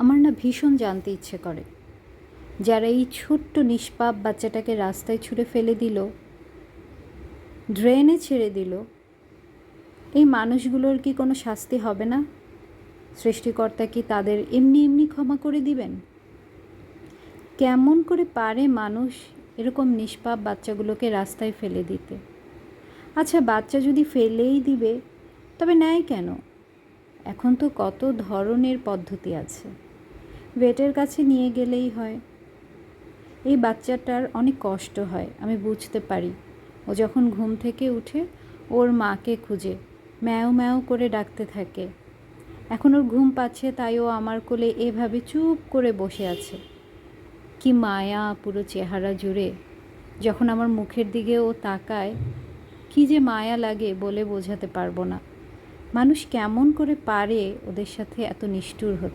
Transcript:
আমার না ভীষণ জানতে ইচ্ছে করে। যারা এই ছোট্ট নিষ্পাপ বাচ্চাটাকে রাস্তায় ছুঁড়ে ফেলে দিল, ড্রেনে ছেড়ে দিল, এই মানুষগুলোর কি কোনো শাস্তি হবে না? সৃষ্টিকর্তা কি তাদের এমনি এমনি ক্ষমা করে দিবেন? কেমন করে পারে মানুষ এরকম নিষ্পাপ বাচ্চাগুলোকে রাস্তায় ফেলে দিতে? আচ্ছা বাচ্চা যদি ফেলেই দিবে, তবে নেয় কেন? এখন তো কত ধরনের পদ্ধতি আছে। ভেটের কাছে নিয়ে গেলেই হয়। এই বাচ্চাটার অনেক কষ্ট হয়, আমি বুঝতে পারি। ও যখন ঘুম থেকে উঠে, ওর মাকে খুঁজে, ম্যাও ম্যাও করে ডাকতে থাকে। এখন ওর ঘুম পাচ্ছে, তাই ও আমার কোলে এভাবে চুপ করে বসে আছে। কি মায়া, পুরো চেহারা জুড়ে। যখন আমার মুখের দিকে ও তাকায়, কি যে মায়া লাগে বলে বোঝাতে পারব না। মানুষ কেমন করে পারে ওদের সাথে এত নিষ্ঠুর হতে?